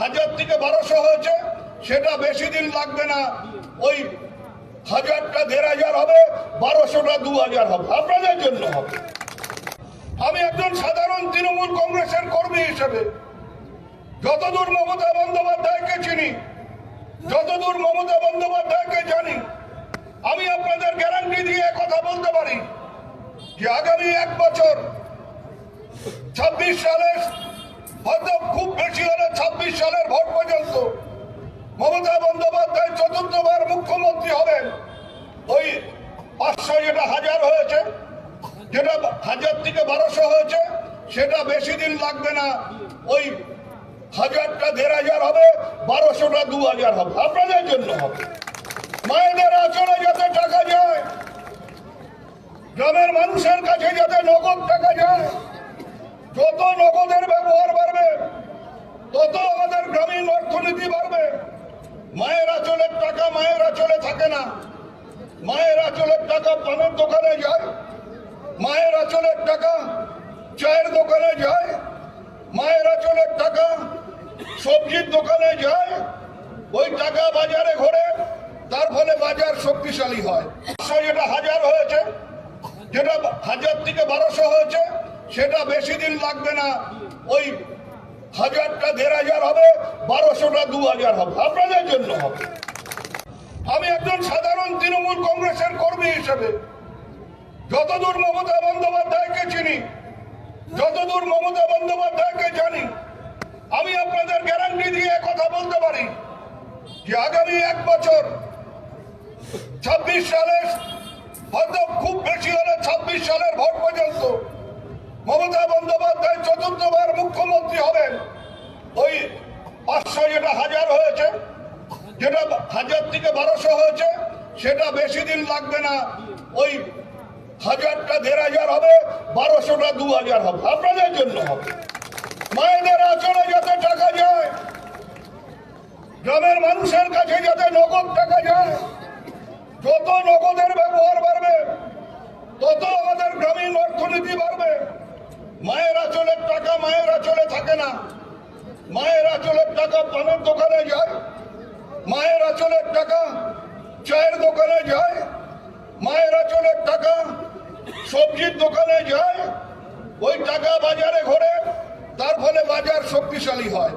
হাজার থেকে বারোশো হয়েছে, সেটা বেশি দিন লাগবে না। ওই হাজারটা দেড় হাজার হবে, বারোশোটা দু হাজার হবে। আপনাদের জন্য হবে। আমি একজন সাধারণ তৃণমূল কংগ্রেসের কর্মী হিসেবে যতদূর মমতা বন্দ্যোপাধ্যায়কে চিনি, যতদূর মমতা বন্দ্যোপাধ্যায়কে জানি, আমি আপনাদের গ্যারান্টি দিয়ে কথা বলতে পারি যে আগামী এক বছর, ছাব্বিশ সালের হয়তো খুব বেশি হলে ছাব্বিশ সালের ভোট পর্যন্ত মমতা বন্দ্যোপাধ্যায় চতুর্থবার মুখ্যমন্ত্রী হবেন ওই পাঁচশো যেটা হাজার হয়েছে যেটা হাজার থেকে বারোশো হয়েছে, সেটা বেশি দিন লাগবে না। ওই হাজারটা দেড় হাজার হবে, বারোশোটা দু হাজার হবে। আপনাদের জন্য হবে। মায়েদের আচলে যাতে টাকা যায়, গ্রামের মানুষের কাছে যাতে নগদ টাকা যায়, যত নগদের ব্যবহার বাড়বে, তত আমাদের গ্রামীণ অর্থনীতি বাড়বে। মায়ের আচলের টাকা মায়ের আচলে থাকে না। মায়ের আচলের টাকা পানের দোকানে যায় মায়ের আচলের টাকা চায়ের দোকানে যায়, মায়ের আচলের টাকা সবজির দোকানে যায়, ওই টাকা বাজারে ঘোরে, তার ফলে বাজার শক্তিশালী হয়। যেটা হাজার হয়েছে, যেটা হাজার থেকে বারোশো হয়েছে, সেটা বেশি দিন লাগবে না। ওই হাজারটা দেড় হাজার হবে, বারোশোটা দু হাজার হবে। আপনাদের জন্য হবে। আমি একজন সাধারণ তৃণমূল কংগ্রেসের কর্মী হিসেবে যতদূর মমতা বন্দ্যোপাধ্যায়কে চিনি, যতদূর মমতা বন্দ্যোপাধ্যায়কে জানি, আমি আপনাদের গ্যারান্টি দিয়ে কথা বলতে পারি যে আগামী এক বছর ছাব্বিশ সালের হয়তো খুব বেশি হলে ছাব্বিশ সালের ভোট পর্যন্ত মমতা বন্দ্যোপাধ্যায় চতুর্থবার মুখ্যমন্ত্রী হবেন। ওই পাঁচশো যেটা হাজার হয়েছে, যেটা হাজার থেকে বারোশো হয়েছে, সেটা বেশি দিন লাগবে না। ওই হাজারটা দেড় হাজার হবে বারোশো বারোশোটা দু হাজার হবে। আপনাদের জন্য হবে। মায়েদের আচলে যাতে টাকা যায়, গ্রামের মানুষের কাছে যাতে নগদ টাকা যায়, যত নগদের ব্যবহার বাড়বে, তত আমাদের গ্রামীণ অর্থনীতি বাড়বে। মায়ের আচলের টাকা মায়ের আচলে থাকে না। মায়ের আচলের টাকা পানের দোকানে যায়, মায়ের আচলের টাকা চায়ের দোকানে যায় মায়ের চলে টাকা, সবজির দোকানে যায়, ওই টাকা বাজারে ঘোরে, তার ফলে বাজার শক্তিশালী হয়।